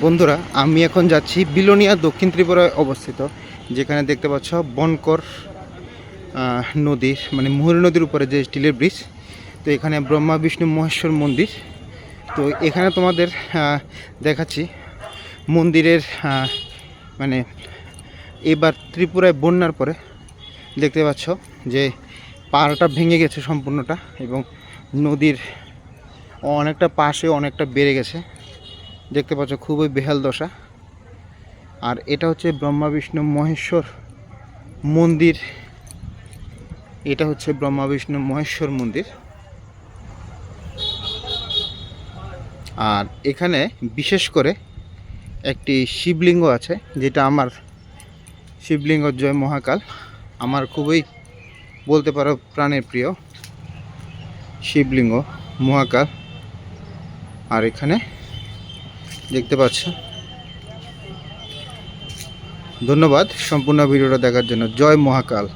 বন্ধুরা, আমি এখন যাচ্ছি বিলোনিয়া দক্ষিণ ত্রিপুরায় অবস্থিত, যেখানে দেখতে পাচ্ছ বনকর নদীর মানে মুহুরী নদীর উপরে যে স্টিলের ব্রিজ, তো এখানে ব্রহ্মা, বিষ্ণু, মহেশ্বর মন্দির। তো এখানে তোমাদের দেখাচ্ছি মন্দিরের মানে এবার ত্রিপুরায় বন্যার পরে দেখতে পাচ্ছ যে পাহাড়টা ভেঙে গেছে সম্পূর্ণটা এবং নদীর অনেকটা পাশে অনেকটা বেড়ে গেছে। দেখতে পাচ্ছ খুবই বেহাল দশা। আর এটা হচ্ছে ব্রহ্মা, বিষ্ণু, মহেশ্বর মন্দির। এটা হচ্ছে ব্রহ্মা, বিষ্ণু, মহেশ্বর মন্দির। আর এখানে বিশেষ করে একটি শিবলিঙ্গ আছে, যেটা আমার শিবলিঙ্গ জয় মহাকাল। আমার খুবই বলতে পারো প্রাণের প্রিয় শিবলিঙ্গ মহাকাল। আর এখানে দেখতে পাচ্ছ। ধন্যবাদ সম্পূর্ণ ভিডিওটা দেখার জন্য। জয় মহাকাল।